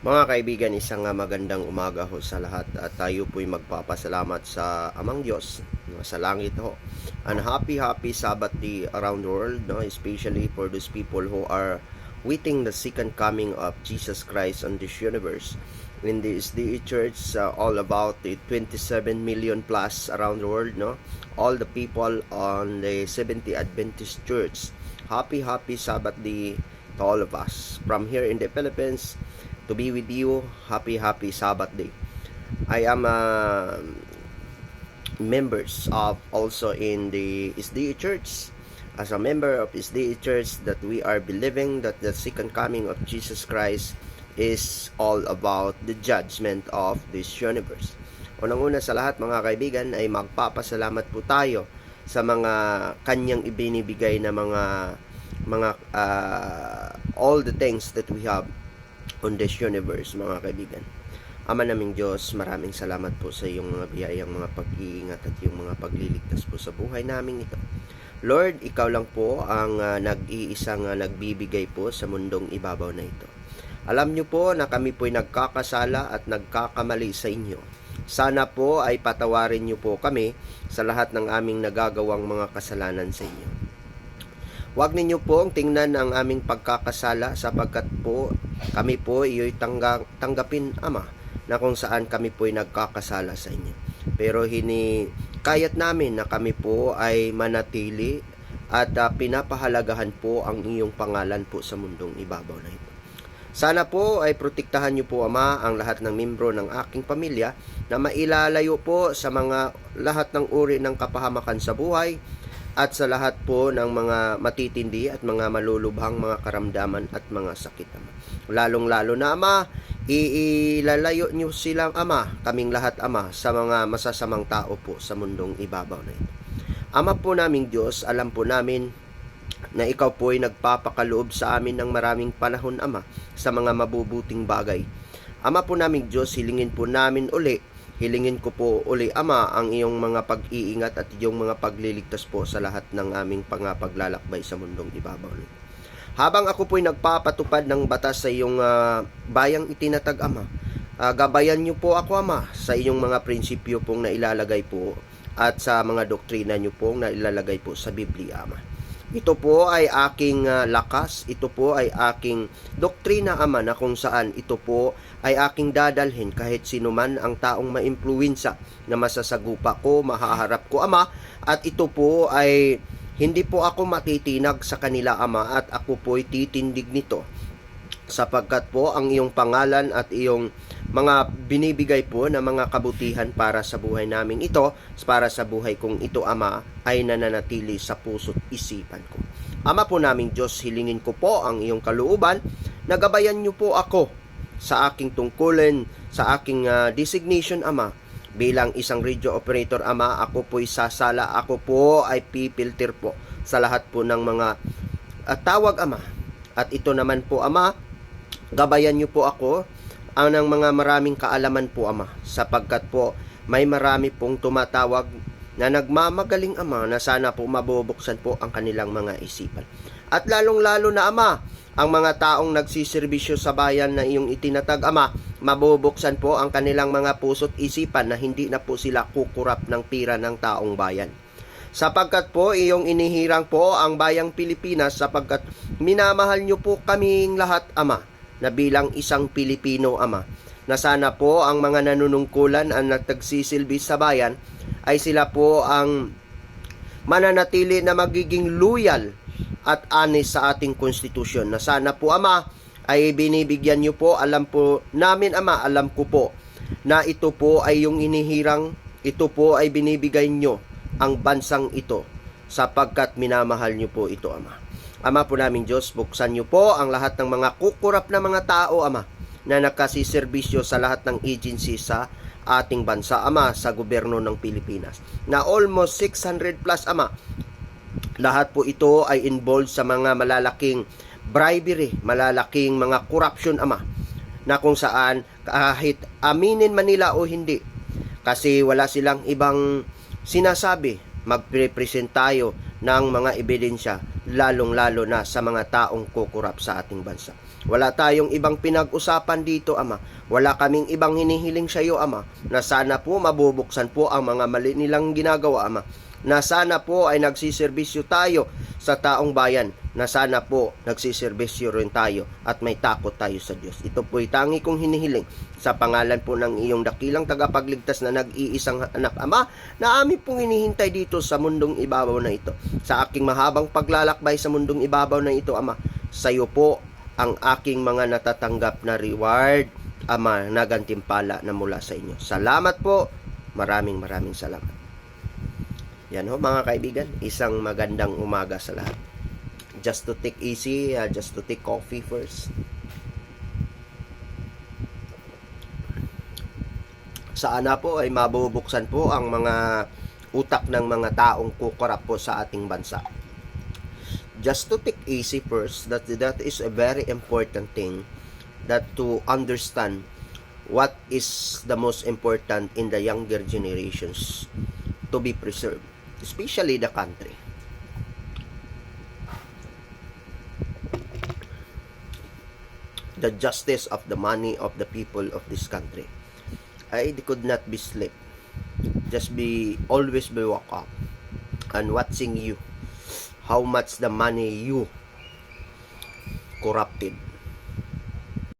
Mga kaibigan, isang magandang umaga ho sa lahat at tayo po'y magpapasalamat sa Amang Diyos no, sa langit ho. And happy happy Sabbath day around the world, no, especially for those people who are waiting the second coming of Jesus Christ on this universe. In the SDE Church, uh, all about the 27 million plus around the world, no? All the people on the 70 Adventist Church. Happy happy Sabbath day to all of us. From here in the Philippines, to be with you. Happy, happy Sabbath day. I am uh, members of also in the SDA Church. As a member of SDA Church, that we are believing that the second coming of Jesus Christ is all about the judgment of this universe. Unang-una sa lahat mga kaibigan ay magpapasalamat po tayo sa mga kanyang ibinibigay na mga mga uh, all the things that we have on this universe, mga kaibigan. Ama naming Diyos, maraming salamat po sa iyong mga biyayang mga pag-iingat at yung mga pagliligtas po sa buhay namin ito. Lord, ikaw lang po ang uh, nag-iisang uh, nagbibigay po sa mundong ibabaw na ito. Alam niyo po na kami po'y nagkakasala at nagkakamali sa inyo. Sana po ay patawarin niyo po kami sa lahat ng aming nagagawang mga kasalanan sa inyo. Huwag ninyo pong tingnan ang aming pagkakasala sapagkat po kami po iyo'y tangga, tanggapin, Ama, na kung saan kami po'y nagkakasala sa inyo. Pero hini kayat namin na kami po ay manatili at uh, pinapahalagahan po ang iyong pangalan po sa mundong ibabaw na ito. Sana po ay protektahan niyo po Ama ang lahat ng membro ng aking pamilya na mailalayo po sa mga lahat ng uri ng kapahamakan sa buhay at sa lahat po ng mga matitindi at mga malulubhang mga karamdaman at mga sakit ama. Lalong-lalo na ama, iilalayo niyo silang ama, kaming lahat ama, sa mga masasamang tao po sa mundong ibabaw na ito. Ama po naming Diyos, alam po namin na ikaw po ay nagpapakaloob sa amin ng maraming panahon, Ama, sa mga mabubuting bagay. Ama po naming Diyos, hilingin po namin uli Hilingin ko po uli, Ama, ang iyong mga pag-iingat at iyong mga pagliligtas po sa lahat ng aming pangapaglalakbay sa mundong ibabaw. Habang ako po'y nagpapatupad ng batas sa iyong uh, bayang itinatag, Ama, uh, gabayan niyo po ako, Ama, sa iyong mga prinsipyo pong nailalagay po at sa mga doktrina niyo pong nailalagay po sa Biblia, Ama. Ito po ay aking uh, lakas, ito po ay aking doktrina ama na kung saan ito po ay aking dadalhin kahit sino man ang taong maimpluwensya na masasagupa ko, mahaharap ko ama. At ito po ay hindi po ako matitinag sa kanila ama at ako po ay titindig nito sapagkat po ang iyong pangalan at iyong mga binibigay po na mga kabutihan para sa buhay namin ito, para sa buhay kong ito, Ama, ay nananatili sa puso't isipan ko. Ama po naming Diyos, hilingin ko po ang iyong kalooban, nagabayan niyo po ako sa aking tungkulin, sa aking uh, designation, Ama, bilang isang radio operator, Ama, ako po'y sasala, ako po ay pipilter po sa lahat po ng mga uh, tawag, Ama. At ito naman po, Ama, gabayan niyo po ako ang ng mga maraming kaalaman po ama sapagkat po may marami pong tumatawag na nagmamagaling ama na sana po mabubuksan po ang kanilang mga isipan. At lalong-lalo na ama, ang mga taong nagsiservisyo sa bayan na iyong itinatag ama, mabubuksan po ang kanilang mga puso't isipan na hindi na po sila kukurap ng pira ng taong bayan. Sapagkat po iyong inihirang po ang bayang Pilipinas sapagkat minamahal niyo po kaming lahat ama na bilang isang Pilipino ama na sana po ang mga nanunungkulan ang nagtagsisilbi sa bayan ay sila po ang mananatili na magiging loyal at anis sa ating konstitusyon na sana po ama ay binibigyan niyo po alam po namin ama alam ko po na ito po ay yung inihirang ito po ay binibigay niyo ang bansang ito sapagkat minamahal niyo po ito ama Ama po naming Diyos, buksan niyo po ang lahat ng mga kukurap na mga tao, Ama, na nakasiservisyo sa lahat ng agency sa ating bansa, Ama, sa gobyerno ng Pilipinas. Na almost 600 plus, Ama, lahat po ito ay involved sa mga malalaking bribery, malalaking mga corruption, Ama, na kung saan kahit aminin man nila o hindi, kasi wala silang ibang sinasabi, magpre-present tayo ng mga ebidensya lalong-lalo na sa mga taong kukurap sa ating bansa. Wala tayong ibang pinag-usapan dito, Ama. Wala kaming ibang hinihiling sa iyo, Ama, na sana po mabubuksan po ang mga mali nilang ginagawa, Ama. Na sana po ay nagsiservisyo tayo sa taong bayan. Na sana po nagsiservisyo rin tayo at may takot tayo sa Diyos. Ito po'y tangi kong hinihiling sa pangalan po ng iyong dakilang tagapagligtas na nag-iisang anak, Ama, na amin pong hinihintay dito sa mundong ibabaw na ito. Sa aking mahabang paglalakbay sa mundong ibabaw na ito, Ama, sa iyo po ang aking mga natatanggap na reward, Ama, na gantimpala na mula sa inyo. Salamat po. Maraming maraming salamat. Yan ho mga kaibigan, isang magandang umaga sa lahat. Just to take easy, uh, just to take coffee first. Sana po ay mabubuksan po ang mga utak ng mga taong kukurap po sa ating bansa. Just to take easy first, that that is a very important thing that to understand what is the most important in the younger generations to be preserved, especially the country. The justice of the money of the people of this country. I could not be sleep. Just be always be woke up and watching you how much the money you corrupted